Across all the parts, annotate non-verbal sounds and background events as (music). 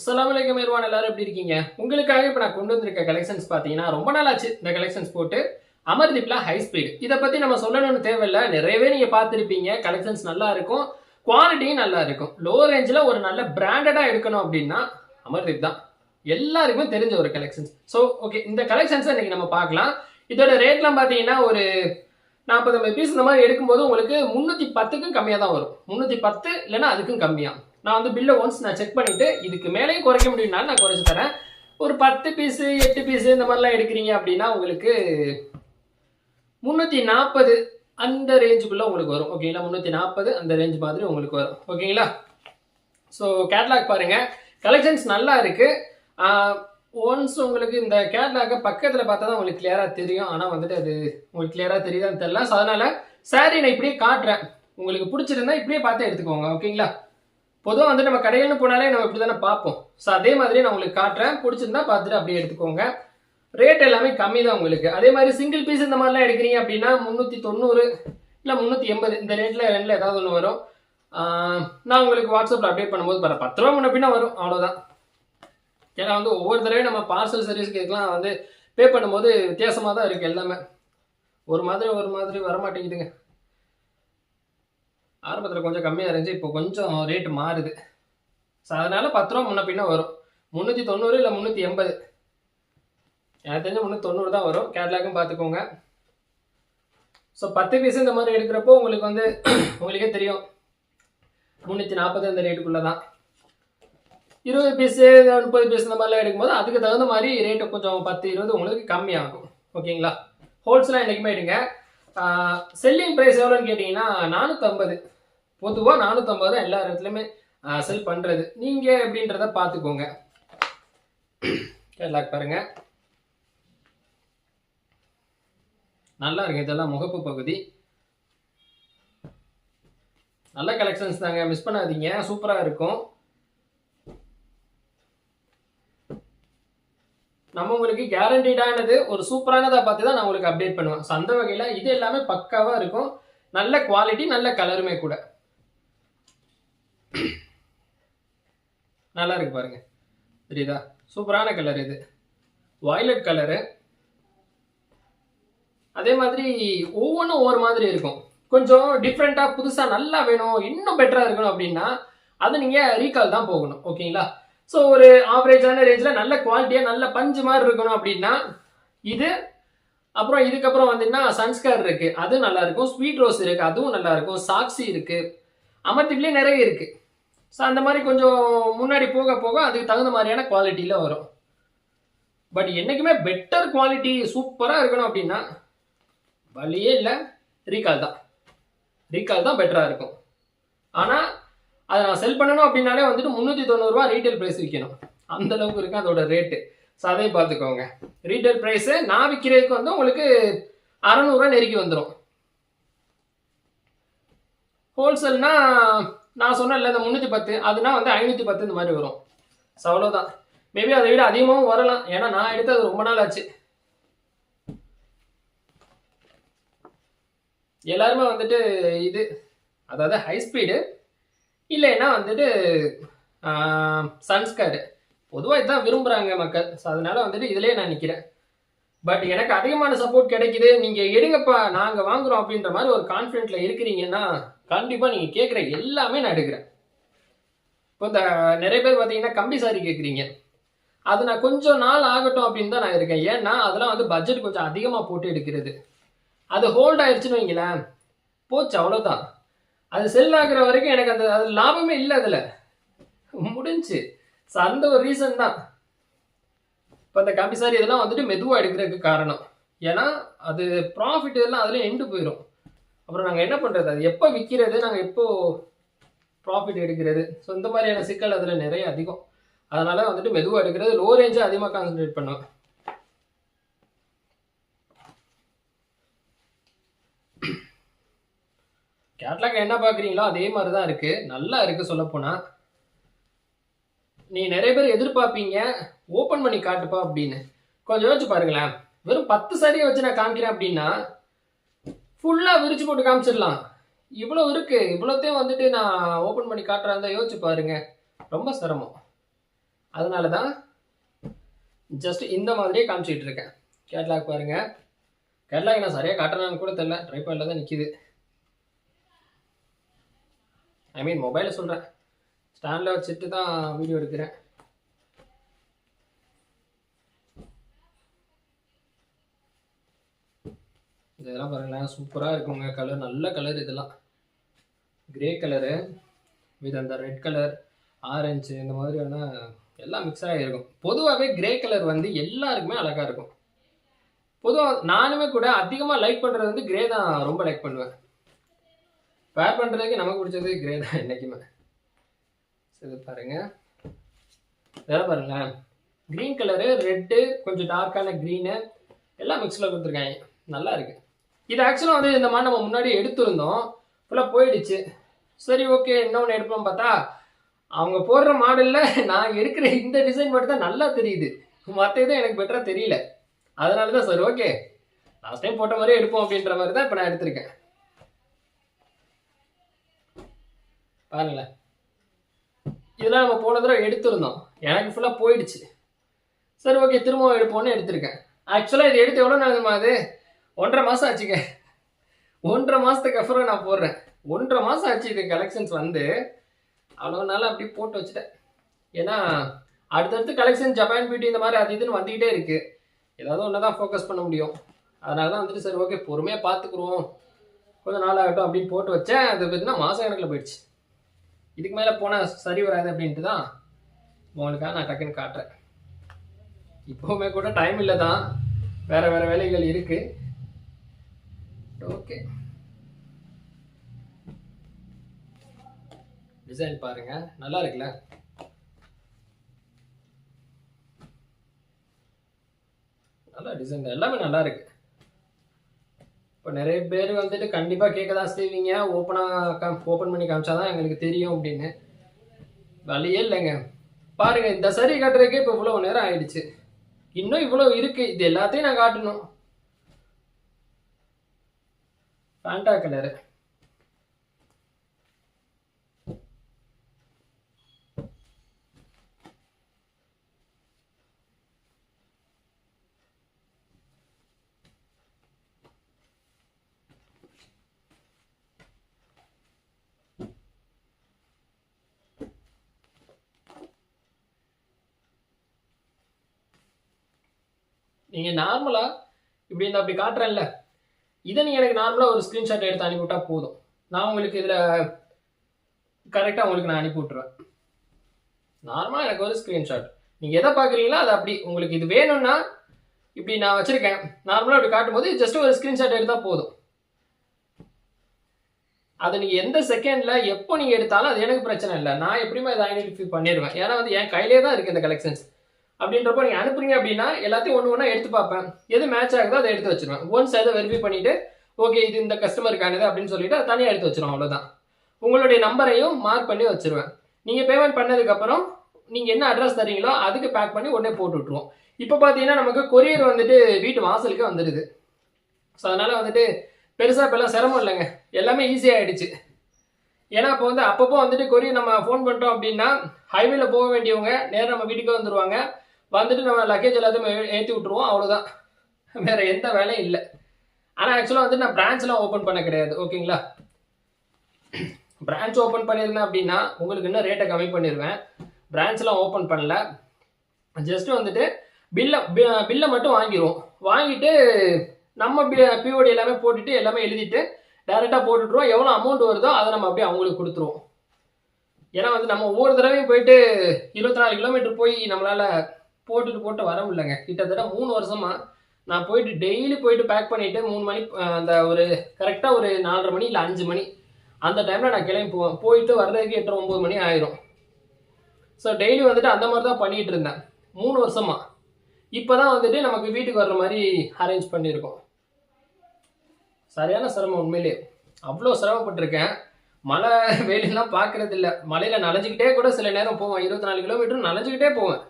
அஸ்ஸலாமு அலைக்கும் மேர்வான் எல்லாரும் எப்படி இருக்கீங்க? உங்களுக்காக இப்போ நான் கொண்டு வந்திருக்க கலெக்ஷன்ஸ் பார்த்தீங்கன்னா ரொம்ப நாள் ஆச்சு இந்த கலெக்ஷன்ஸ் போட்டு. அமர்தீப்ல ஹை ஸ்பீடு இதை பற்றி நம்ம சொல்லணும்னு தேவையில்ல. நிறையவே நீங்கள் பார்த்துருப்பீங்க. கலெக்ஷன்ஸ் நல்லா இருக்கும். குவாலிட்டியும் நல்லா இருக்கும். லோ ரேஞ்சில் ஒரு நல்ல பிராண்டடாக எடுக்கணும் அப்படின்னா அமர்தீப் தான். எல்லாருக்குமே தெரிஞ்ச ஒரு கலெக்ஷன்ஸ் ஸோ ஓகே இந்த கலெக்ஷன்ஸை இன்னைக்கு நம்ம பார்க்கலாம். இதோட ரேட்லாம் பார்த்தீங்கன்னா ஒரு நாற்பது பீஸ் இந்த மாதிரி எடுக்கும்போது உங்களுக்கு முந்நூற்றி பத்துக்கும் கம்மியாக தான் வரும். முந்நூற்றி பத்து இல்லைன்னா அதுக்கும் கம்மியாக நான் வந்து பில்லை ஒன்ஸ் நான் செக் பண்ணிவிட்டு இதுக்கு மேலேயும் குறைக்க முடியும்னாலும் நான் குறைச்சி தரேன். ஒரு பத்து பீஸு எட்டு பீஸு இந்த மாதிரிலாம் எடுக்கிறீங்க அப்படின்னா உங்களுக்கு முந்நூற்றி நாற்பது அந்த ரேஞ்சுக்குள்ளே உங்களுக்கு வரும். ஓகேங்களா முந்நூற்றி நாற்பது அந்த ரேஞ்ச் மாதிரி உங்களுக்கு வரும். ஓகேங்களா ஸோ கேட்லாக் பாருங்கள் கலெக்ஷன்ஸ் நல்லா இருக்குது ஒன்ஸ் உங்களுக்கு இந்த கேட்லாக்கை பக்கத்தில் பார்த்தா தான் உங்களுக்கு கிளியராக தெரியும். ஆனால் வந்துட்டு அது உங்களுக்கு கிளியராக தெரியுதான்னு தெரியல. ஸோ அதனால் சாரி நான் இப்படியே காட்டுறேன். உங்களுக்கு பிடிச்சிருந்தா இப்படியே பார்த்து எடுத்துக்கோங்க. ஓகேங்களா பொதுவாக வந்து நம்ம கடைகள்னு போனாலே நம்ம இப்படி தானே பார்ப்போம். ஸோ அதே மாதிரி நான் உங்களுக்கு காட்டுறேன். பிடிச்சிருந்தா பார்த்துட்டு அப்படியே எடுத்துக்கோங்க. ரேட் எல்லாமே கம்மி தான் உங்களுக்கு. அதே மாதிரி சிங்கிள் பீஸ் இந்த மாதிரிலாம் எடுக்கிறீங்க அப்படின்னா முந்நூற்றி தொண்ணூறு இல்லை முந்நூற்றி எண்பது இந்த ரேட்டில் ரெண்டில் ஏதாவது ஒன்று வரும். நான் உங்களுக்கு வாட்ஸ்அப்பில் அப்டேட் பண்ணும்போது பர பத்து ரூபா முன்ன பின்ன வரும். அவ்வளோதான் ஏன்னா வந்து ஒவ்வொரு தடவையும் நம்ம பார்சல் சர்வீஸ்க்கு வந்து பே பண்ணும்போது வித்தியாசமாக தான் இருக்குது எல்லாமே. ஒரு மாதிரி ஒரு மாதிரி வரமாட்டேங்குதுங்க. ஆரம்பத்தில் கொஞ்சம் கம்மியாக இருந்துச்சு இப்போ கொஞ்சம் ரேட்டு மாறுது. ஸோ அதனால் பத்து ரூபா முன்ன பின்ன வரும். முந்நூற்றி தொண்ணூறு இல்லை முந்நூற்றி எண்பது. எனக்கு தெரிஞ்ச முந்நூற்றி தொண்ணூறு தான் வரும். கேட்லாக்கும் பார்த்துக்கோங்க. ஸோ பத்து பீஸ் இந்த மாதிரி எடுக்கிறப்போ உங்களுக்கு வந்து உங்களுக்கே தெரியும். முந்நூற்றி நாற்பது இந்த ரேட்டுக்குள்ளே தான். இருபது பீஸு முப்பது பீஸ் இந்த மாதிரிலாம் எடுக்கும்போது அதுக்கு தகுந்த மாதிரி ரேட்டு கொஞ்சம் பத்து இருபது உங்களுக்கு கம்மியாகும். ஓகேங்களா ஹோல்சேலாக என்றைக்குமே எடுங்க. செல்லிங் ப்ரைஸ் எவ்வளோன்னு கேட்டிங்கன்னா நானூற்றம்பது பொதுவாக நானூற்றம்பது தான் எல்லா இடத்துலையுமே செல் பண்ணுறது நீங்கள் எப்படின்றத பார்த்துக்கோங்க. கேட்லாக் பாருங்கள் நல்லா இருக்கு. இதெல்லாம் முகப்பு பகுதி. நல்ல கலெக்ஷன்ஸ் தாங்க. மிஸ் பண்ணாதீங்க. சூப்பராக இருக்கும். நம்ம உங்களுக்கு கேரண்டீடானது ஒரு சூப்பரானதாக பார்த்து தான் நான் உங்களுக்கு அப்டேட் பண்ணுவேன். ஸோ அந்த வகையில் இது எல்லாமே பக்காவாக இருக்கும். நல்ல குவாலிட்டி நல்ல கலருமே கூட. நல்லா இருக்கு பாருங்க. தெரியுதா? சூப்பரான கலர் இது. வாய்லட் கலரு அதே மாதிரி ஒவ்வொன்றும் ஒவ்வொரு மாதிரி இருக்கும். கொஞ்சம் டிஃப்ரெண்ட்டாக புதுசாக நல்லா வேணும் இன்னும் பெட்டராக இருக்கணும் அப்படின்னா அது நீங்கள் ரீகால் தான் போகணும். ஓகேங்களா ஸோ ஒரு ஆவரேஜான ரேஞ்சில் நல்ல குவாலிட்டியாக நல்ல பஞ்சு மாதிரி இருக்கணும் அப்படின்னா இது அப்புறம் இதுக்கப்புறம் வந்தீங்கன்னா சன்ஸ்கார் இருக்குது அது நல்லாயிருக்கும். ஸ்வீட் ரோஸ் இருக்குது அதுவும் நல்லாயிருக்கும். சாக்ஸி இருக்குது அமர்த்திப்லேயே நிறைய இருக்குது ஸோ அந்த மாதிரி கொஞ்சம் முன்னாடி போக போக அதுக்கு தகுந்த மாதிரியான குவாலிட்டியில் வரும். பட் என்றைக்குமே பெட்டர் குவாலிட்டி சூப்பராக இருக்கணும் அப்படின்னா வழியே இல்லை. ரீகால் தான். ரீகால் தான் பெட்டராக இருக்கும். ஆனால் அதை நான் செல் பண்ணணும் அப்படின்னாலே வந்துட்டு முந்நூற்றி தொண்ணூறுரூவா ரீட்டைல் ப்ரைஸ் விற்கணும் அந்த அளவுக்கு இருக்கு அதோட ரேட்டு ஸோ அதையும் பார்த்துக்கோங்க. ரீட்டைல் ப்ரைஸு நான் விற்கிறதுக்கு வந்து உங்களுக்கு அறநூறுவா நெருக்கி வந்துடும் ஹோல்சேல்னா நான் சொன்னேன்ல இந்த முந்நூற்றி பத்து அதுனா வந்து ஐநூற்றி பத்து இந்த மாதிரி வரும். ஸோ அவ்வளோதான் மேபி அதை விட அதிகமாகவும் வரலாம். ஏன்னா நான் எடுத்தது ரொம்ப நாள் ஆச்சு. எல்லாருமே வந்துட்டு இது அதாவது ஹை ஸ்பீடு இல்லைன்னா வந்துட்டு சன்ஸ்காரு. பொதுவாக இதுதான் விரும்புகிறாங்க மக்கள். ஸோ அதனால் வந்துட்டு இதிலே நான் நிற்கிறேன் பட் எனக்கு அதிகமான சப்போர்ட் கிடைக்குது. நீங்கள் எடுங்கப்பா நாங்கள் வாங்குறோம் அப்படின்ற மாதிரி ஒரு கான்ஃபிடென்ட்டில் இருக்கிறீங்கன்னா கண்டிப்பாக நீங்கள் கேட்குற எல்லாமே நான் எடுக்கிறேன். இப்போ இந்த நிறைய பேர் பார்த்தீங்கன்னா கம்பி சாரி கேட்குறீங்க அது நான் கொஞ்சம் நாள் ஆகட்டும் அப்படின்னு தான் நான் இருக்கேன். ஏன்னா அதெல்லாம் வந்து பட்ஜெட் கொஞ்சம் அதிகமாக போட்டு எடுக்கிறது. அது ஹோல்ட் ஆயிடுச்சுன்னு வைங்களேன். போச்சு அவ்வளோதான் அது செல் ஆகிற வரைக்கும் எனக்கு அந்த அது லாபமே இல்லை அதில். முடிஞ்சு. ஸோ அந்த ஒரு ரீசன் தான். இப்போ அந்த கம்பி சாரி இதெல்லாம் வந்துட்டு மெதுவாக எடுக்கிறதுக்கு காரணம். ஏன்னா அது ப்ராஃபிட் இதெல்லாம் அதில் எண்டு போயிடும் அப்புறம் நாங்கள் என்ன பண்ணுறது அது எப்போ விற்கிறது நாங்கள் எப்போ ப்ராஃபிட் எடுக்கிறது? ஸோ இந்த மாதிரியான சிக்கல் அதில் நிறைய அதிகம். அதனால் வந்துட்டு மெதுவாக எடுக்கிறது லோ ரேஞ்சாக அதிகமாக கான்சன்ட்ரேட் பண்ணுவேன். கேட்லாக் என்ன பார்க்குறீங்களோ அதே மாதிரி தான் இருக்குது நல்லா இருக்குது சொல்லப்போனால் நீ நிறைய பேர் எதிர்பார்ப்பீங்க. ஓப்பன் பண்ணி காட்டுப்பா அப்படின்னு. கொஞ்சம் யோசிச்சு பாருங்களேன். வெறும் பத்து சரியை வச்சு நான் காமிக்கிறேன் அப்படின்னா ஃபுல்லாக விரிச்சு போட்டு காமிச்சிடலாம். இவ்வளோ இருக்குது இவ்வளோத்தையும் வந்துட்டு நான் ஓப்பன் பண்ணி காட்டுறா இருந்தால் யோசிச்சு பாருங்க. ரொம்ப சிரமம். அதனால தான் ஜஸ்ட் இந்த மாதிரியே காமிச்சிட்டு இருக்கேன். கேட்லாக் பாருங்க. கேட்லாக் நான் சரியாக காட்டுறேன்னு கூட தெரில ட்ரைப்பாடில் தான் நிற்கிது ஐ மீன் மொபைலில் சொல்கிறேன் ஸ்டாண்டில் வச்சுட்டு தான் வீடியோ எடுக்கிறேன். இதெல்லாம் பாருங்களேன். சூப்பராக இருக்குங்க. கலர் நல்ல கலர் இதெல்லாம். கிரே கலரு வித் அந்த ரெட் கலர் ஆரஞ்சு இந்த மாதிரியான எல்லாம் மிக்ஸ் ஆகிருக்கும் பொதுவாகவே கிரே கலர் வந்து எல்லாருக்குமே அழகாக இருக்கும். பொதுவாக நானுமே கூட அதிகமாக லைக் பண்ணுறது வந்து கிரே தான். ரொம்ப லைக் பண்ணுவேன். வேர் பண்ணுறதுக்கு நமக்கு பிடிச்சது கிரே தான் என்றைக்குமே சரி பாருங்க. இதெல்லாம் பாருங்களேன் க்ரீன் கலரு ரெட்டு கொஞ்சம் டார்க்கான க்ரீனு எல்லாம் மிக்ஸில் கொடுத்துருக்காங்க. நல்லா இருக்குது இது ஆக்சுவலாக வந்து இந்த மாதிரி நம்ம முன்னாடி எடுத்திருந்தோம். ஃபுல்லாக போயிடுச்சு. சரி ஓகே இன்னொன்று எடுப்போம் பார்த்தா அவங்க போடுற மாடலில் நான் எடுக்கிற இந்த டிசைன் மட்டும் தான் நல்லா தெரியுது. மற்ற இதுவும் எனக்கு பெட்டராக தெரியல. அதனால தான் சார் ஓகே லாஸ்ட் டைம் போட்ட மாதிரியே எடுப்போம் அப்படின்ற மாதிரி தான் இப்போ நான் எடுத்திருக்கேன். பாருங்களேன். இதெல்லாம் நம்ம போன தடவை எடுத்திருந்தோம். எனக்கு ஃபுல்லாக போயிடுச்சு. சரி ஓகே திரும்பவும் எடுப்போம்னு எடுத்திருக்கேன். ஆக்சுவலாக இது எடுத்து எவ்வளோ நாளுமா அது? ஒன்றரை மாதம் ஆச்சுங்க. ஒன்றரை மாதத்துக்கு அப்புறம் நான் போடுறேன். ஒன்றரை மாதம் ஆச்சு இது கலெக்ஷன்ஸ் வந்து. அவ்வளோ நாள் அப்படி போட்டு வச்சுட்டேன். ஏன்னா அடுத்தடுத்து கலெக்ஷன் ஜப்பான் பியூட்டி இந்த மாதிரி அது இதுன்னு வந்துக்கிட்டே இருக்கு. ஏதாவது ஒன்று தான் ஃபோக்கஸ் பண்ண முடியும். அதனால தான் வந்துட்டு சரி ஓகே பொறுமையாக பார்த்துக்குருவோம். கொஞ்சம் நாள் ஆகட்டும் அப்படின்னு போட்டு வச்சேன். அது பார்த்தீங்கன்னா மாதம் கணக்கில் போயிடுச்சு. இதுக்கு மேலே போனால் சரி வராது அப்படின்ட்டு தான் உங்களுக்காக நான் டக்குன்னு காட்டுறேன். இப்போவுமே கூட டைம் இல்லை தான் வேற வேறு வேலைகள் இருக்குது ஓகே டிசைன் பாருங்க. நல்லா இருக்குல்ல? நல்லா டிசைன் எல்லாமே நல்லா இருக்கு. இப்போ நிறைய பேர் வந்துட்டு கண்டிப்பாக கேட்க தான் செய்வீங்க ஓப்பனாக ஓப்பன் பண்ணி காமிச்சாதான் எங்களுக்கு தெரியும் அப்படின்னு. வழியே இல்லைங்க. பாருங்கள் இந்த சரி கட்டுறதுக்கே இப்போ இவ்வளோ நேரம் ஆயிடுச்சு. இன்னும் இவ்வளோ இருக்குது இது எல்லாத்தையும் நான் காட்டணும். ஃபேண்டா கலரு நீங்கள் நார்மலாக இப்படி இந்த அப்படி காட்டுறேன்ல இதை நீங்கள் எனக்கு நார்மலாக ஒரு ஸ்க்ரீன்ஷாட் எடுத்து அனுப்பிவிட்டா போதும். நான் உங்களுக்கு இதில் கரெக்டாக உங்களுக்கு நான் அனுப்பி விட்ருவேன் நார்மலாக எனக்கு ஒரு ஸ்க்ரீன்ஷாட் நீங்கள் எதை பார்க்குறீங்களோ அது அப்படி உங்களுக்கு இது வேணும்னா இப்படி நான் வச்சுருக்கேன். நார்மலாக இப்படி காட்டும்போது ஜஸ்ட் ஒரு ஸ்க்ரீன்ஷாட் எடுத்தால் போதும். அதை நீங்கள் எந்த செகண்டில் எப்போ நீங்கள் எடுத்தாலும் அது எனக்கு பிரச்சனை இல்லை. நான் எப்படியுமே அதை ஐடென்டிஃபை பண்ணிடுவேன். ஏன்னா வந்து என் கையிலே தான் இருக்குது இந்த கலெக்ஷன்ஸ் அப்படின்றப்போ நீங்கள் அனுப்புறீங்க அப்படின்னா எல்லாத்தையும் ஒன்று ஒன்றா எடுத்து பார்ப்பேன். எது மேட்ச் ஆகுதோ அதை எடுத்து வச்சிருவேன். ஒன்ஸ் அதை வெரிஃபை பண்ணிவிட்டு ஓகே இது இந்த கஸ்டமருக்கானது அப்படின்னு சொல்லிட்டு அதை தனியாக எடுத்து வச்சிருவோம் அவ்வளோதான் உங்களுடைய நம்பரையும் மார்க் பண்ணி வச்சிருவேன். நீங்கள் பேமெண்ட் பண்ணதுக்கப்புறம் நீங்கள் என்ன அட்ரஸ் தரீங்களோ அதுக்கு பேக் பண்ணி உடனே போட்டு விட்ருவோம் இப்போ பார்த்தீங்கன்னா நமக்கு கொரியர் வந்துட்டு வீட்டு வாசலுக்கு வந்துடுது ஸோ அதனால் வந்துட்டு பெருசாக இப்போல்லாம் சிரமம் இல்லைங்க. எல்லாமே ஈஸியாகிடுச்சு ஏன்னா இப்போ வந்து அப்பப்போ வந்துட்டு கொரியர் நம்ம ஃபோன் பண்ணிட்டோம் அப்படின்னா ஹைவேல போக வேண்டியவங்க நேராக நம்ம வீட்டுக்கு வந்துடுவாங்க வந்துட்டு நம்ம லக்கேஜ் எல்லாத்தையும் ஏற்றி விட்ருவோம் அவ்வளோதான் வேறு எந்த வேலையும் இல்லை. ஆனால் ஆக்சுவலாக வந்து நான் பிரான்ச்லாம் ஓப்பன் பண்ண கிடையாது. ஓகேங்களா பிரான்ச் ஓப்பன் பண்ணியிருந்தேன் அப்படின்னா உங்களுக்கு இன்னும் ரேட்டை கம்மி பண்ணிடுவேன் பிரான்ச்லாம் ஓப்பன் பண்ணல. ஜஸ்ட்டு வந்துட்டு பில்லை பில்லை மட்டும் வாங்கிடுவோம் வாங்கிட்டு நம்ம பிஓடி எல்லாமே போட்டுட்டு எல்லாமே எழுதிட்டு டேரெக்டாக போட்டுட்ருவோம் எவ்வளோ அமௌண்ட் வருதோ அதை நம்ம அப்படியே அவங்களுக்கு கொடுத்துருவோம். ஏன்னா வந்து நம்ம ஒவ்வொரு தடவையும் போயிட்டு இருபத்தி நாலு கிலோமீட்டர் போய் நம்மளால் போட்டுட்டு போட்டு வர முடியலங்க. கிட்டத்தட்ட மூணு வருஷமா நான் போயிட்டு டெய்லி போயிட்டு பேக் பண்ணிட்டு மூணு மணி அந்த ஒரு கரெக்டாக ஒரு நாலரை மணி இல்லை அஞ்சு மணி அந்த டைமில் நான் கிளம்பி போவேன் போயிட்டு வர்றதுக்கு எட்டு ஒம்பது மணி ஆயிரும். ஸோ டெய்லி வந்துட்டு அந்த மாதிரி தான் பண்ணிட்டு இருந்தேன். மூணு வருஷமா. இப்போ தான் வந்துட்டு நமக்கு வீட்டுக்கு வர்ற மாதிரி அரேஞ்ச் பண்ணியிருக்கோம் சரியான சிரமம் உண்மையிலே. அவ்வளோ சிரமப்பட்டிருக்கேன். மழை (laughs) வெயிலெல்லாம் பார்க்கறதில்ல. மலையில் நனைஞ்சிக்கிட்டே கூட சில நேரம் போவேன். இருபத்தி நாலு கிலோமீட்டர் நனைஞ்சிக்கிட்டே போவேன்.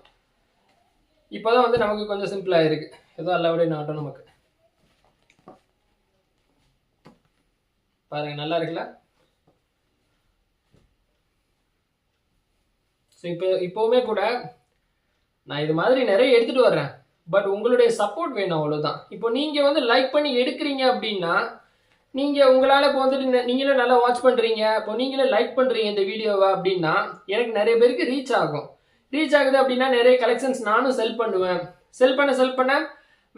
இப்போ தான் வந்து நமக்கு கொஞ்சம் சிம்பிளாக இருக்கு ஏதோ எல்லாவிட நாட்டம் நமக்கு. பாருங்க நல்லா இருக்குல்ல? ஸோ இப்போ இப்போவுமே கூட நான் இது மாதிரி நிறைய எடுத்துகிட்டு வர்றேன். பட் உங்களுடைய சப்போர்ட் வேணும் அவ்வளோதான் இப்போ நீங்கள் வந்து லைக் பண்ணி எடுக்கிறீங்க அப்படின்னா நீங்கள் உங்களால் இப்போ வந்துட்டு நீங்களே நல்லா வாட்ச் பண்ணுறீங்க இப்போ நீங்களே லைக் பண்ணுறீங்க இந்த வீடியோவை அப்படின்னா எனக்கு நிறைய பேருக்கு ரீச் ஆகும். ரீச் ஆகுது அப்படின்னா நிறைய கலெக்ஷன்ஸ் நானும் செல் பண்ணுவேன். செல் பண்ண செல் பண்ண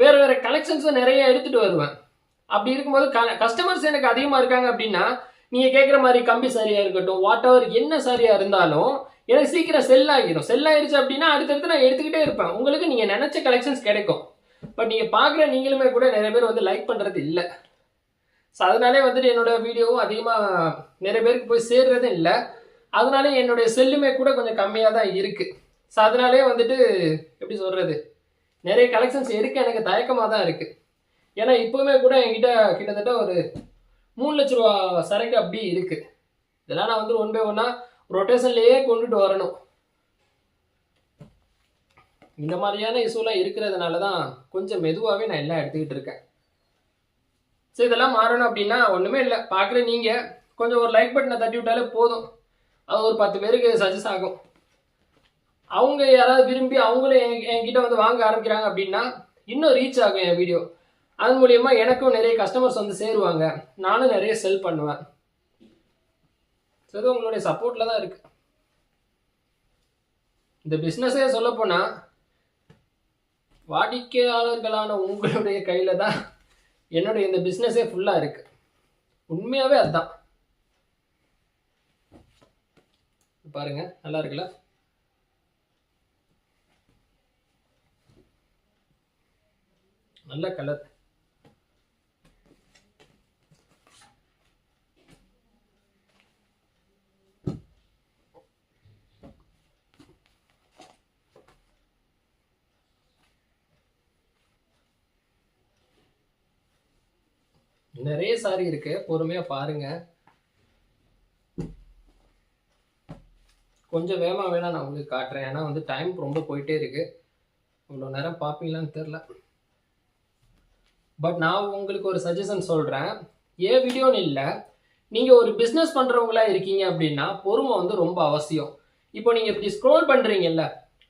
வேறு வேறு கலெக்ஷன்ஸும் நிறைய எடுத்துகிட்டு வருவேன். அப்படி இருக்கும்போது கஸ்டமர்ஸ் எனக்கு அதிகமாக இருக்காங்க அப்படின்னா நீங்கள் கேட்குற மாதிரி கம்பி சாரியாக இருக்கட்டும் வாட் எவர் என்ன சாரியா இருந்தாலும் எனக்கு சீக்கிரம் செல் ஆகிடும் செல் ஆயிடுச்சு அப்படின்னா அடுத்தடுத்து நான் எடுத்துக்கிட்டே இருப்பேன். உங்களுக்கு நீங்கள் நினச்ச கலெக்ஷன்ஸ் கிடைக்கும். பட் நீங்கள் பார்க்குற நீங்களுமே கூட நிறைய பேர் வந்து லைக் பண்ணுறது இல்லை. ஸோ அதனாலே வந்துட்டு என்னோட வீடியோவும் அதிகமாக நிறைய பேருக்கு போய் சேர்றது இல்லை. அதனால என்னுடைய செல்லுமே கூட கொஞ்சம் கம்மியாக தான் இருக்குது ஸோ அதனாலே வந்துட்டு எப்படி சொல்கிறது நிறைய கலெக்ஷன்ஸ் எடுக்க எனக்கு தயக்கமாக தான் இருக்குது ஏன்னா இப்போவுமே கூட என்கிட்ட கிட்டத்தட்ட ஒரு மூணு லட்ச ரூபா சரக்கு அப்படி இருக்குது இதெல்லாம் நான் வந்து ஒன் பை ஒன்னாக ரொட்டேஷன்லேயே கொண்டுட்டு வரணும். இந்த மாதிரியான இஷ்யூலாம் இருக்கிறதுனால தான் கொஞ்சம் மெதுவாகவே நான் எல்லாம் எடுத்துக்கிட்டு இருக்கேன். ஸோ இதெல்லாம் மாறணும் அப்படின்னா ஒன்றுமே இல்லை. பார்க்குற நீங்கள் கொஞ்சம் ஒரு லைக் பட்டனை தட்டி விட்டாலே போதும். அது ஒரு பத்து பேருக்கு சஜஸ் ஆகும். அவங்க யாராவது விரும்பி அவங்களும் என் என்கிட்ட வந்து வாங்க ஆரம்பிக்கிறாங்க அப்படின்னா இன்னும் ரீச் ஆகும் என் வீடியோ அது மூலியமா எனக்கும் நிறைய கஸ்டமர்ஸ் வந்து சேருவாங்க. நானும் நிறைய செல் பண்ணுவேன். சரி உங்களுடைய சப்போர்ட்ல தான் இருக்கு. இந்த பிஸ்னஸே சொல்ல போனா வாடிக்கையாளர்களான உங்களுடைய கையில தான் என்னுடைய இந்த பிஸ்னஸே ஃபுல்லா இருக்கு. உண்மையாவே அதுதான். பாருங்க நல்லா இருக்குல்ல? நல்ல கலர் நிறைய சாரி இருக்கு பொறுமையா பாருங்க. கொஞ்சம் வேகமாக வேணா நான் உங்களுக்கு காட்டுறேன். ஏன்னா வந்து டைம் ரொம்ப போயிட்டே இருக்கு. இவ்வளோ நேரம் பார்ப்பீங்களான்னு தெரில பட் நான் உங்களுக்கு ஒரு சஜஷன் சொல்கிறேன் ஏன் வீடியோன்னு இல்லை. நீங்கள் ஒரு பிஸ்னஸ் பண்ணுறவங்களா இருக்கீங்க அப்படின்னா பொறுமை வந்து ரொம்ப அவசியம். இப்போ நீங்கள் இப்படி ஸ்க்ரோல் பண்ணுறீங்கல்ல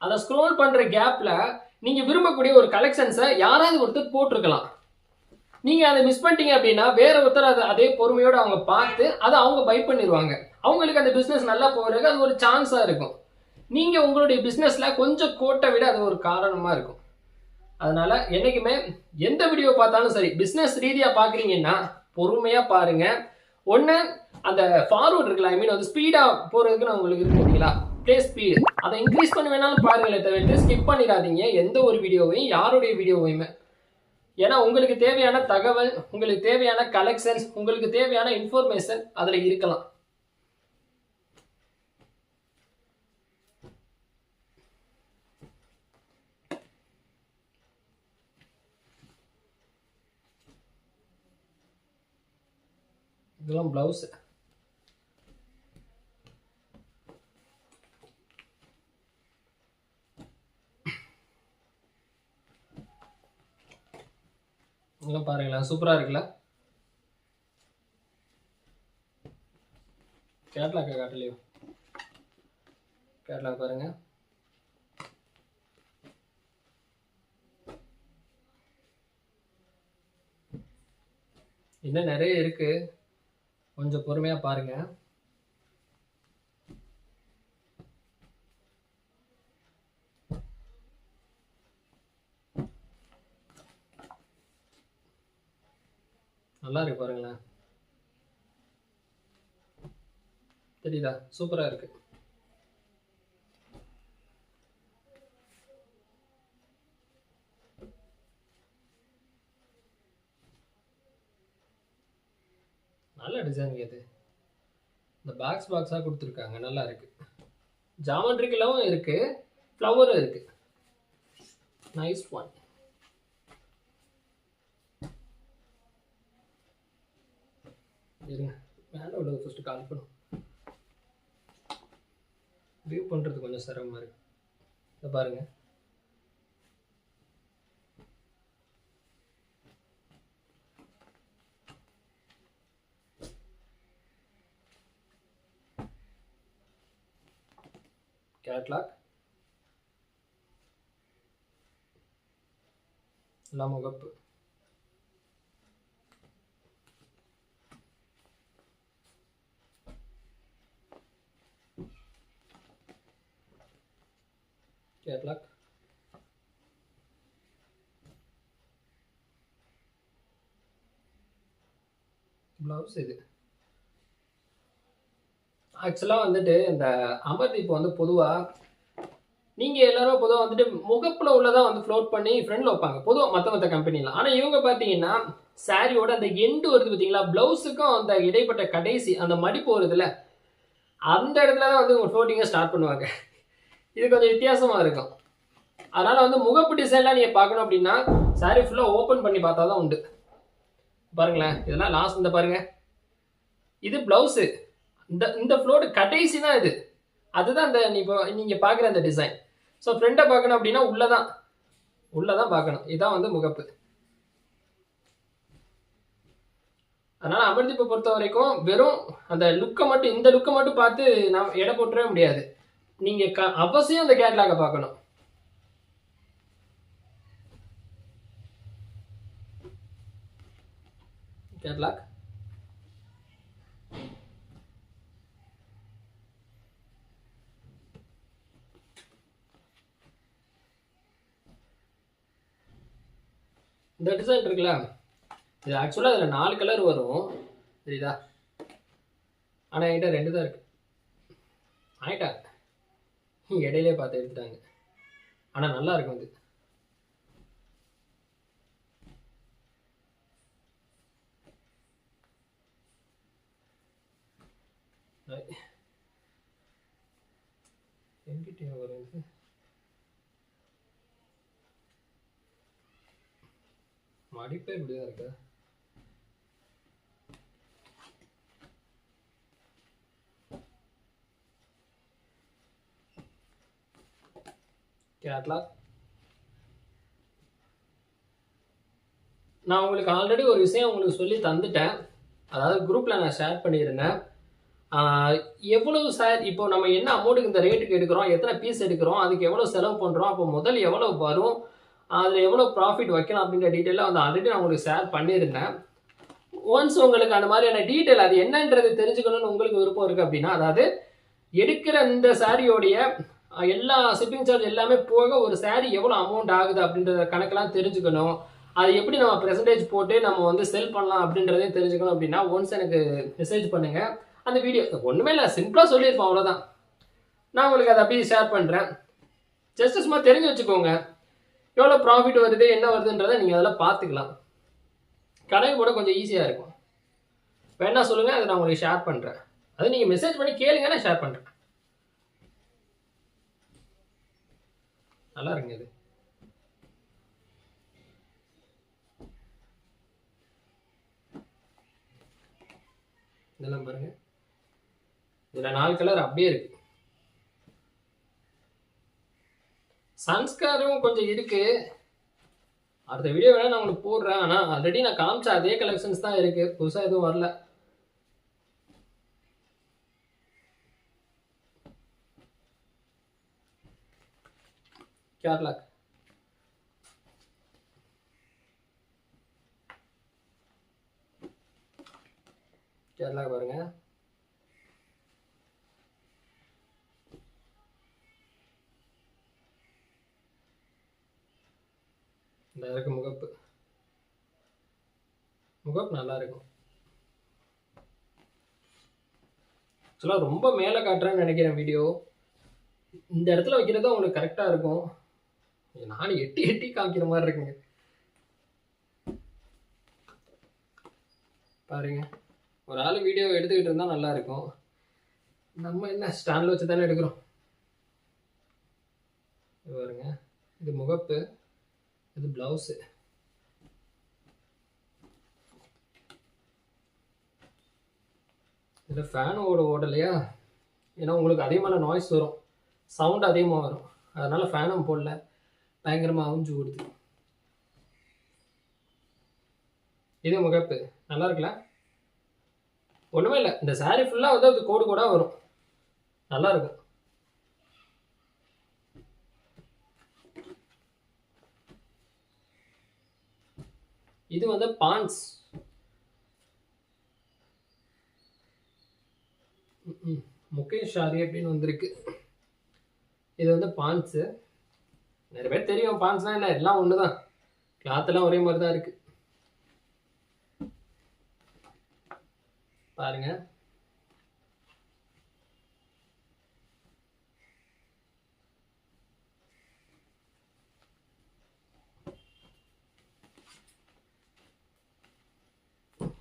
அதை ஸ்க்ரோல் பண்ணுற கேப்பில் நீங்கள் விரும்பக்கூடிய ஒரு கலெக்ஷன்ஸை யாராவது ஒருத்தர் போட்டிருக்கலாம். நீங்கள் அதை மிஸ் பண்ணிட்டீங்க அப்படின்னா வேற ஒருத்தர் அதை அதே பொறுமையோடு அவங்க பார்த்து அதை அவங்க பை பண்ணிடுவாங்க அவங்களுக்கு அந்த பிஸ்னஸ் நல்லா போகிறதுக்கு அது ஒரு சான்ஸாக இருக்கும். நீங்கள் உங்களுடைய பிஸ்னஸில் கொஞ்சம் கோட்டை விட அது ஒரு காரணமாக இருக்கும். அதனால் என்னைக்குமே எந்த வீடியோ பார்த்தாலும் சரி பிஸ்னஸ் ரீதியாக பார்க்குறீங்கன்னா பொறுமையாக பாருங்கள் ஒன்று அந்த ஃபார்வர்ட் இருக்குல்ல ஐ மீன் வந்து ஸ்பீடாக போகிறதுக்கு நான் உங்களுக்கு இருக்கு பார்த்தீங்களா ப்ளே ஸ்பீடு அதை இன்க்ரீஸ் பண்ண வேணாலும் பாருங்களே தவிர்த்து ஸ்கிப் பண்ணிடாதீங்க. எந்த ஒரு வீடியோவையும் யாருடைய வீடியோவையுமே ஏன்னா உங்களுக்கு தேவையான தகவல் உங்களுக்கு தேவையான கலெக்ஷன்ஸ் உங்களுக்கு தேவையான இன்ஃபர்மேஷன் அதில் இருக்கலாம். இதெல்லாம் ப்ளவுஸ் இதெல்லாம் பாருங்களேன் சூப்பராக இருக்குல்ல? கேட்லாக்கா காட்டலையோ? கேட்லாக் பாருங்க. இன்னும் நிறைய இருக்கு. கொஞ்சம் பொறுமையா பாருங்க. நல்லா இருக்கு பாருங்களேன். தெரியுதா? சூப்பரா இருக்கு. நல்ல டிசைன் இது. இந்த பாக்ஸ் பாக்ஸாக கொடுத்துருக்காங்க. நல்லா இருக்கு. ஜாமெட்ரிக்கலாகவும் இருக்கு. ஃப்ளவரும் இருக்கு. நைஸ் ஒன் இருங்க. மேலே உள்ள ஃபஸ்ட்டு கால் பண்ணும் வியூ பண்ணுறது கொஞ்சம் சிரமமாக இருக்குது இதை பாருங்கள் Catlock. Lamugappu. Catlock. Blouse இது ஆக்சுவலாக வந்துட்டு இந்த அமர்தீப் வந்து பொதுவாக நீங்கள் எல்லாரும் பொதுவாக வந்துட்டு முகப்பில் உள்ளதான் வந்து ஃப்ளோட் பண்ணி ஃப்ரெண்டில் வைப்பாங்க. பொதுவாக மற்ற மற்ற கம்பெனியில் ஆனால் இவங்க பார்த்தீங்கன்னா சாரியோட அந்த எண்டு வருது பார்த்தீங்களா ப்ளவுஸுக்கும் அந்த இடைப்பட்ட கடைசி அந்த மடிப்பு வருதுல்ல அந்த இடத்துல தான் வந்து உங்கள் ஃப்ளோட்டிங்கை ஸ்டார்ட் பண்ணுவாங்க. இது கொஞ்சம் வித்தியாசமாக இருக்கும். அதனால் வந்து முகப்பு டிசைன்லாம் நீங்கள் பார்க்கணும் அப்படின்னா சாரி ஃபுல்லாக ஓப்பன் பண்ணி பார்த்தா தான் உண்டு. பாருங்களேன் இதெல்லாம் லாஸ்ட் இந்த பாருங்கள் இது ப்ளவுஸு இந்த இந்த ஃப்ளோடு கடைசி தான் இது. அதுதான் இந்த இப்போ நீங்கள் பார்க்குற அந்த டிசைன் ஸோ ஃப்ரெண்டை பார்க்கணும் அப்படின்னா உள்ளதான். உள்ளதான் பார்க்கணும். இதான் வந்து முகப்பு. அதனால் அமிர்தீப்பை பொறுத்த வரைக்கும் வெறும் அந்த லுக்கை மட்டும் இந்த லுக்கை மட்டும் பார்த்து நான் எடை போட்டுறவே முடியாது. நீங்கள் க அவசியம் அந்த கேட்லாக பார்க்கணும். கேட்லாக் இந்த டிசைன் இருக்குல்ல? இது ஆக்சுவலாக அதில் நாலு கலர் வரும். சரிதா ஆனால் என்கிட்ட ரெண்டு தான் இருக்குது ஆயிட்டா இடையிலே பார்த்து எடுத்துட்டாங்க. ஆனால் நல்லா இருக்கும் இது. என்கிட்ட வரும் இது மடிப்பே இருக்கா. கேட்லாக் நான் உங்களுக்கு ஆல்ரெடி ஒரு விஷயம் உங்களுக்கு சொல்லி தந்துட்டேன். அதாவது குரூப்பில் நான் ஷேர் பண்ணியிருந்தேன். ஆஹ் எவ்வளவு சார் இப்போ நம்ம என்ன அமௌண்ட்டுக்கு இந்த ரேட்டுக்கு எடுக்கிறோம் எத்தனை பீஸ் எடுக்கிறோம் அதுக்கு எவ்வளோ செலவு பண்ணுறோம் அப்போ முதல் எவ்வளோ வரும் அதில் எவ்வளோ ப்ராஃபிட் வைக்கலாம் அப்படின்ற டீட்டெயிலாக வந்து ஆல்ரெடி நான் உங்களுக்கு ஷேர் பண்ணியிருந்தேன். ஒன்ஸ் உங்களுக்கு அந்த மாதிரியான டீட்டெயில் அது என்னன்றது தெரிஞ்சுக்கணும்னு உங்களுக்கு விருப்பம் இருக்குது அப்படின்னா அதாவது எடுக்கிற இந்த சாரியோடைய எல்லா ஷிப்பிங் சார்ஜ் எல்லாமே போக ஒரு சாரி எவ்வளோ அமௌண்ட் ஆகுது அப்படின்றத கணக்கெல்லாம் தெரிஞ்சுக்கணும். அது எப்படி நம்ம பெர்சன்டேஜ் போட்டு நம்ம வந்து செல் பண்ணலாம் அப்படின்றதையும் தெரிஞ்சுக்கணும் அப்படின்னா ஒன்ஸ் எனக்கு மெசேஜ் பண்ணுங்கள் அந்த வீடியோ ஒன்றுமே இல்லை சிம்பிளாக சொல்லியிருப்போம் அவ்வளோதான் நான் உங்களுக்கு அதை அப்படியே ஷேர் பண்ணுறேன் ஜஸ்ட் சும்மா தெரிஞ்சு வச்சுக்கோங்க. எவ்வளோ ப்ராஃபிட் வருது என்ன வருதுன்றதை நீங்கள் அதெல்லாம் பார்த்துக்கலாம். கணக்கு போட கொஞ்சம் ஈஸியாக இருக்கும். வேணா சொல்லுங்கள் அதை நான் உங்களுக்கு ஷேர் பண்ணுறேன் அது நீங்கள் மெசேஜ் பண்ணி கேளுங்க நான் ஷேர் பண்ணுறேன் நல்லா இருங்க இது. இதெல்லாம் பாருங்க. இதில் நாலு கலர் அப்படியே இருக்கு. சன்ஸ்காரும் கொஞ்சம் இருக்கு. அடுத்த வீடியோ வேணா நான் உங்களுக்கு போடுறேன். ஆனால் ஆல்ரெடி நான் காமிச்ச அதே கலெக்ஷன்ஸ் தான் இருக்கு. புதுசாக எதுவும் வரல. கேட்லாக் கேட்லாக் பாருங்க. இந்த இருக்கு முகப்பு. முகப்பு நல்லா இருக்கும் ஆக்சுவலாக ரொம்ப மேலே காட்டுறேன்னு நினைக்கிறேன் வீடியோ இந்த இடத்துல வைக்கிறது தான் உங்களுக்கு கரெக்டாக இருக்கும். நானும் எட்டி எட்டி காமிக்கிற மாதிரி இருக்குங்க. பாருங்க. ஒரு ஆள் வீடியோ எடுத்துக்கிட்டு இருந்தால் நல்லாயிருக்கும் நம்ம என்ன ஸ்டாண்டில் வச்சு தானே எடுக்கிறோம்? பாருங்க. இது முகப்பு. இது ப்ளவுஸு இதில் ஃபேன் ஓட ஓடலையா ஏன்னா உங்களுக்கு அதிகமான நாய்ஸ் வரும். சவுண்ட் அதிகமாக வரும். அதனால் ஃபேனும் போடல. பயங்கரமாக அவிஞ்சு கொடுத்து இது முகப்பு நல்லா இருக்குல்ல? ஒன்றுமே இல்லை. இந்த சாரீ ஃபுல்லாக வந்து அது கோடு கோடாக வரும். நல்லா இது வந்து பான்ஸ் முகேஷ் ஷாரி அப்படின்னு வந்திருக்கு. இது வந்து பான்ஸு நிறைய பேர் தெரியும் பான்ஸ்னா என்ன? எல்லாம் ஒன்று தான் கிளாத்தெல்லாம் ஒரே மாதிரி தான் இருக்குது பாருங்கள்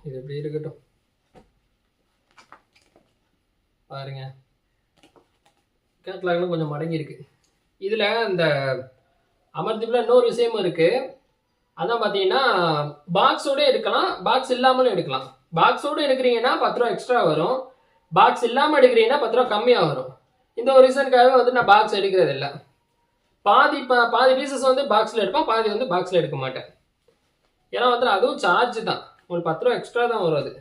இது எப்படி இருக்கட்டும். பாருங்க. கேட்லாக்லாம் கொஞ்சம் மடங்கி இருக்கு இதில் இந்த அமர்த்திப்பில் இன்னொரு விஷயமும் இருக்கு. அதான் பார்த்தீங்கன்னா பாக்ஸோடு எடுக்கலாம் பாக்ஸ் இல்லாமலும் எடுக்கலாம். பாக்ஸோட எடுக்கிறீங்கன்னா பத்து ரூபா எக்ஸ்ட்ரா வரும். பாக்ஸ் இல்லாமல் எடுக்கிறீங்கன்னா பத்து ரூபா கம்மியாக வரும். இந்த ஒரு ரீசனுக்காகவே வந்து நான் பாக்ஸ் எடுக்கிறது இல்லை பாதி பாதி பீசஸ் வந்து பாக்ஸில் எடுப்பேன் பாதி வந்து பாக்ஸில் எடுக்க மாட்டேன். ஏன்னா வந்து அதுவும் சார்ஜ் தான். உங்களுக்கு பத்து ரூபா எக்ஸ்ட்ரா தான் வரும் அது.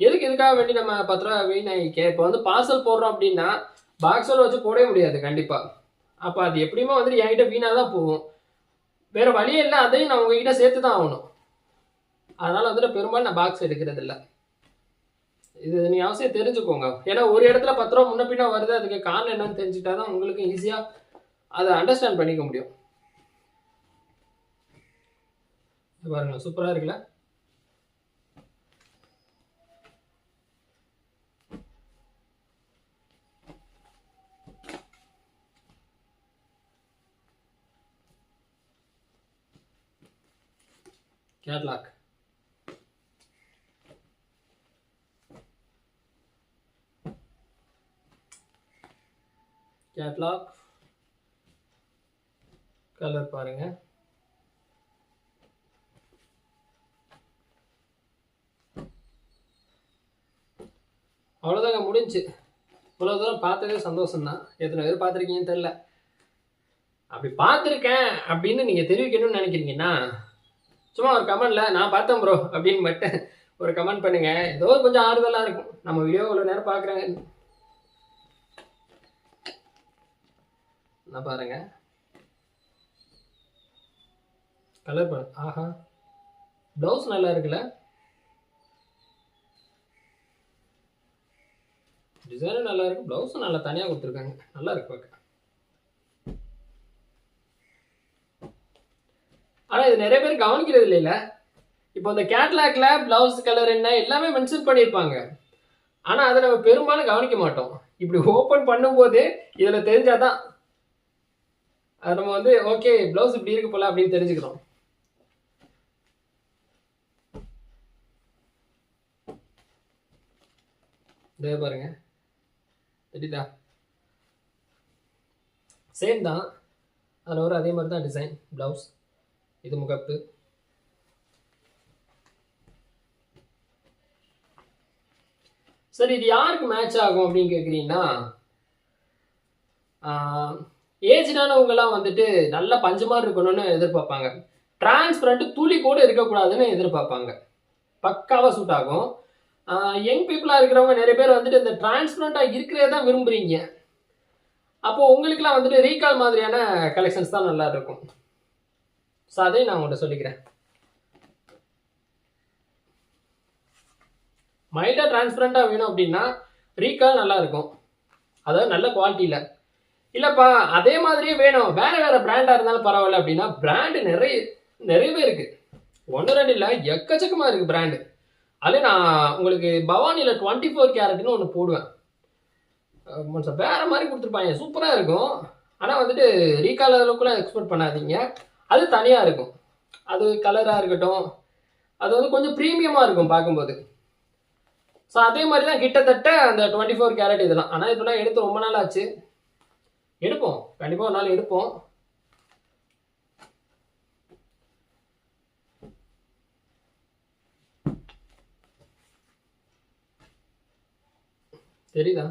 எதுக்கு எதுக்காக வேண்டி நம்ம பத்து ரூபா வீணாயிக்க இப்போ வந்து பார்சல் போடுறோம் அப்படின்னா பாக்ஸோட வச்சு போடவே முடியாது கண்டிப்பாக அப்போ அது எப்படியுமே வந்துட்டு என்கிட்ட வீணாக தான் போகும். வேறு வழியே இல்லை அதையும் நான் உங்ககிட்ட சேர்த்து தான் ஆகணும். அதனால் வந்துட்டு பெரும்பாலும் நான் பாக்ஸ் எடுக்கிறது இல்லை. இது நீ அவசியம் தெரிஞ்சுக்கோங்க. ஏன்னா ஒரு இடத்துல பத்து ரூபா முன்ன பின்னா வருது அதுக்கு காரணம் என்னன்னு தெரிஞ்சுட்டா தான் உங்களுக்கு ஈஸியாக அதை அண்டர்ஸ்டாண்ட் பண்ணிக்க முடியும். பாருங்க சூப்பராக இருக்குல்ல? கேட்லாக் கேட்லாக் கலர் பாருங்க. அவ்வளோதாங்க முடிஞ்சு. இவ்வளோ தூரம் பார்த்ததே சந்தோஷம்தான். எத்தனை பேர் பார்த்துருக்கீங்கன்னு தெரில அப்படி பார்த்துருக்கேன் அப்படின்னு நீங்கள் தெரிவிக்கணும்னு நினைக்கிறீங்கன்னா சும்மா ஒரு கமெண்ட்ல நான் பார்த்தேன் ப்ரோ அப்படின்னு மட்டும் ஒரு கமெண்ட் பண்ணுங்க. ஏதோ கொஞ்சம் ஆறுதலாக இருக்கும். நம்ம வீடியோ இவ்வளோ நேரம் பார்க்குறாங்க நான் பாருங்க. கலர் பண்ண ஆஹா. ப்ளவுஸ் நல்லா இருக்குல்ல? டிசைனும் நல்லா இருக்கு. ப்ளவுஸும் நல்லா தனியாக கொடுத்துருக்காங்க. நல்லா இருக்கு பார்க்க. ஆனால் இது நிறைய பேர் கவனிக்கிறது இல்லைல்ல இப்போ இந்த கேட்லாக்ல பிளவுஸ் கலர் என்ன எல்லாமே மென்ஷன் பண்ணியிருப்பாங்க. ஆனால் அதை நம்ம பெரும்பாலும் கவனிக்க மாட்டோம். இப்படி ஓப்பன் பண்ணும்போது இதில் தெரிஞ்சாதான் அது நம்ம வந்து ஓகே பிளவுஸ் இப்படி இருக்கு போல அப்படின்னு தெரிஞ்சுக்கிறோம். இதே பாருங்க. தெரியுதா? சேம் தான். அதில் ஒரு அதே மாதிரி தான் டிசைன் ப்ளவுஸ் இது முகப்பு. சரி இது யாருக்கு மேட்ச் ஆகும் அப்படின்னு கேட்குறீங்கன்னா ஏஜ்டானவங்கலாம் வந்துட்டு நல்ல பஞ்சு மாதிரி இருக்கணும்னு எதிர்பார்ப்பாங்க. டிரான்ஸ்பரண்ட் துளி கூட இருக்கக்கூடாதுன்னு எதிர்பார்ப்பாங்க. பக்காவாக சூட் ஆகும். யங் பீப்புளாக இருக்கிறவங்க நிறைய பேர் வந்துட்டு இந்த டிரான்ஸ்பரண்ட்டாக இருக்கிறதே தான் விரும்புகிறீங்க அப்போது உங்களுக்குலாம் வந்துட்டு ரீகால் மாதிரியான கலெக்ஷன்ஸ் தான் நல்லா இருக்கும். ஸோ அதையும் நான் உங்கள்கிட்ட சொல்லிக்கிறேன். மைல்டாக டிரான்ஸ்பரண்ட்டாக வேணும் அப்படின்னா ரீகால் நல்லா இருக்கும். அதாவது நல்ல குவாலிட்டியில் இல்லைப்பா அதே மாதிரியே வேணும். வேற வேற பிராண்டாக இருந்தாலும் பரவாயில்ல அப்படின்னா பிராண்டு நிறைய நிறையவே இருக்கு. ஒன்று ரெண்டு இல்லை எக்கச்சக்கமாக இருக்கு பிராண்டு அதே நான் உங்களுக்கு பவானியில் டுவெண்ட்டி ஃபோர் கேரட்னு ஒன்று போடுவேன். அஹ் வேற மாதிரி கொடுத்துருப்பாங்க. சூப்பராக இருக்கும். ஆனால் வந்துட்டு ரீகால் அளவுக்குலாம் எக்ஸ்போர்ட் பண்ணாதீங்க. அது தனியாக இருக்கும். அது கலராக இருக்கட்டும். அது வந்து கொஞ்சம் ப்ரீமியமாக இருக்கும் பார்க்கும்போது. ஸோ அதே மாதிரி தான் கிட்டத்தட்ட அந்த டுவெண்ட்டி ஃபோர் கேரட் இதெல்லாம். ஆனால் இதெல்லாம் எடுத்து ரொம்ப நாள் ஆச்சு. எடுப்போம். கண்டிப்பாக ஒரு நாள் எடுப்போம். தெரியுதா?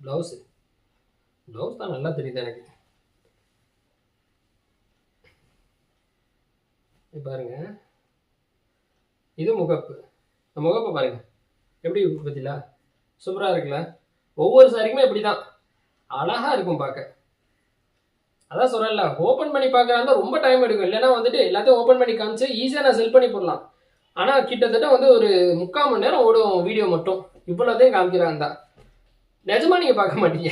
ப்ளவுஸு ப்ளவுஸ் தான் நல்லா தெரியுது எனக்கு. இது பாருங்க. இது முகப்பு. இந்த முகப்பை பாருங்க. எப்படி பார்த்தீங்களா சூப்பராக இருக்குல்ல? ஒவ்வொரு சாரிக்குமே இப்படி தான் அழகாக இருக்கும் பார்க்க. அதான் சொல்கிறேன்ல ஓப்பன் பண்ணி பார்க்குறாங்க ரொம்ப டைம் எடுக்கும். இல்லைன்னா வந்துட்டு எல்லாத்தையும் ஓப்பன் பண்ணி காமிச்சு ஈஸியாக நான் செல் பண்ணி போடலாம். ஆனால் கிட்டத்தட்ட வந்து ஒரு முக்கால் மணி நேரம் ஓடும் வீடியோ மட்டும். இவ்வளோதையும் காமிக்கிறாங்க தான். நிஜமாக நீங்கள் பார்க்க மாட்டீங்க.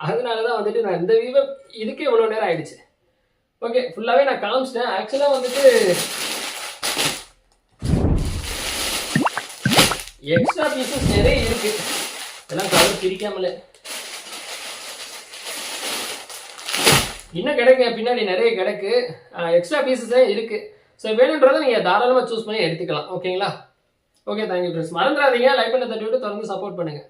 அதனால தான் வந்துட்டு நான் இந்த வீவ இதுக்கே இவ்வளோ நேரம் ஆயிடுச்சு. ஓகே ஃபுல்லாகவே நான் காமிச்சிட்டேன். ஆக்சுவலாக வந்துட்டு எக்ஸ்ட்ரா பீசஸ் நிறைய இருக்கு. இதெல்லாம் கவர் பிரிக்காமலே. இன்னும் கிடைக்கு பின்னாடி நிறைய கிடைக்கு. எக்ஸ்ட்ரா பீசஸே இருக்கு. ஸோ வேணுன்றதை நீங்கள் தாராளமாக சூஸ் பண்ணி எடுத்துக்கலாம். ஓகேங்களா ஓகே தேங்க்யூ ஃப்ரெண்ட்ஸ் மறந்துடாதீங்க. லைக் பண்ண தட்டி விட்டு தொடர்ந்து சப்போர்ட் பண்ணுங்கள்